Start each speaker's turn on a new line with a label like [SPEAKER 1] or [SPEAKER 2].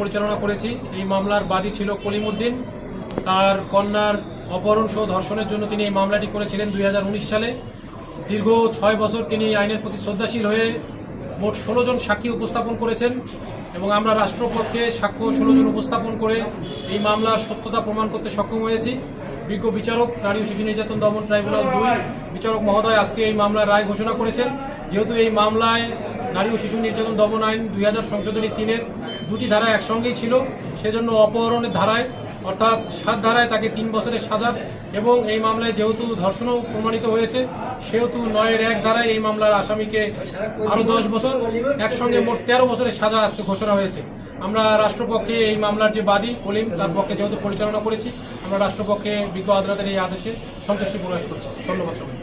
[SPEAKER 1] পরিচালনা করেছি। এই মামলার বাদী ছিল কলিমুদ্দিন। তার কন্যার অপহরণ সহ ধর্ষণের জন্য তিনি এই মামলাটি করেছিলেন দুই হাজার উনিশ সালে। দীর্ঘ ছয় বছর তিনি আইনের প্রতি শ্রদ্ধাশীল হয়ে মোট ষোলো জন সাক্ষী উপস্থাপন করেছেন এবং আমরা রাষ্ট্রপক্ষে সাক্ষ্য ষোলো জন উপস্থাপন করে এই মামলার সত্যতা প্রমাণ করতে সক্ষম হয়েছি। বিজ্ঞ বিচারক নারী ও শিশু নির্যাতন দমন ট্রাইব্যুনাল দুই বিচারক মহোদয় আজকে এই মামলার রায় ঘোষণা করেছেন। যেহেতু এই মামলায় নারী ও শিশু নির্যাতন দমন আইন দুই হাজার সংশোধনী তিনের দুটি ধারা একসঙ্গেই ছিল, সেজন্য অপহরণের ধারায় অর্থাৎ সাত ধারায় তাকে তিন বছরের সাজা এবং এই মামলায় যেহেতু ধর্ষণও প্রমাণিত হয়েছে, সেহেতু নয়ের এক ধারায় এই মামলার আসামিকে আরও দশ বছর, একসঙ্গে মোট তেরো বছরের সাজা আজকে ঘোষণা হয়েছে। আমরা রাষ্ট্রপক্ষে এই মামলার যে বাদী কলিম তার পক্ষে যেহেতু পরিচালনা করেছি, আমরা রাষ্ট্রপক্ষে বিজ্ঞ আদালতের এই আদেশে সন্তুষ্টি প্রকাশ করছি। ধন্যবাদ সবাই